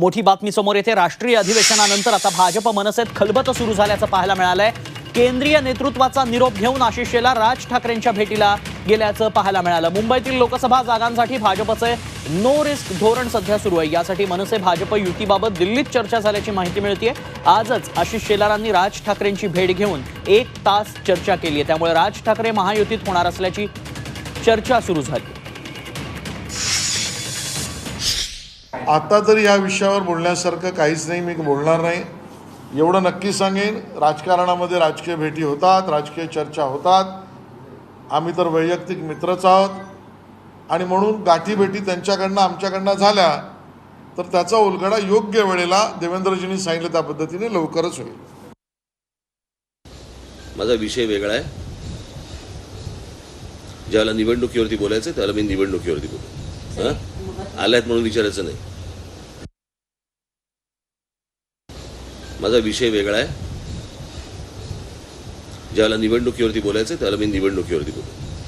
मोठी बातमी समोर येते. राष्ट्रीय अधिवेशनानंतर आता भाजप मनसेत खलबत सुरू झाल्याचं पाहायला मिळालंय. केंद्रीय नेतृत्वाचा निरोप घेऊन आशिष शेलार राज ठाकरेंच्या भेटीला गेल्याचं पाहायला मिळालं. मुंबईतील लोकसभा जागांसाठी भाजपचे नो रिस्क धोरण सध्या सुरू आहे. यासाठी मनसे भाजप युतीबाबत दिल्लीत चर्चा झाल्याची माहिती मिळते आजच आशिष शेलारांनी राज ठाकरेंची भेट घेऊन एक तास चर्चा केली आहे त्यामुळे राज ठाकरे महायुतीत होणार असल्याची चर्चा सुरू झाली. आता तरी या विषयावर बोलण्यासारखं काहीच नाही मी बोलणार नाही. एवढं नक्की सांगेन राजकारणामध्ये राजकीय भेटी होतात राजकीय चर्चा होतात. आम्ही तर वैयक्तिक मित्रच आहोत. आणि म्हणून गाठीभेटी त्यांच्याकडनं आमच्याकडनं झाल्या तर त्याचा उलगडा योग्य वेळेला देवेंद्रजींनी सांगितलं त्या पद्धतीने लवकरच होईल. माझा विषय वेगळा आहे. ज्याला निवडणुकीवरती बोलायचं त्याला मी निवडणुकीवरती बोलू. हां? आल्यात म्हणून विचारायचं नाही. माझा विषय वेगळा आहे. ज्याला निवडणुकीवरती बोलायचं त्याला मी निवडणुकीवरती बोलतो.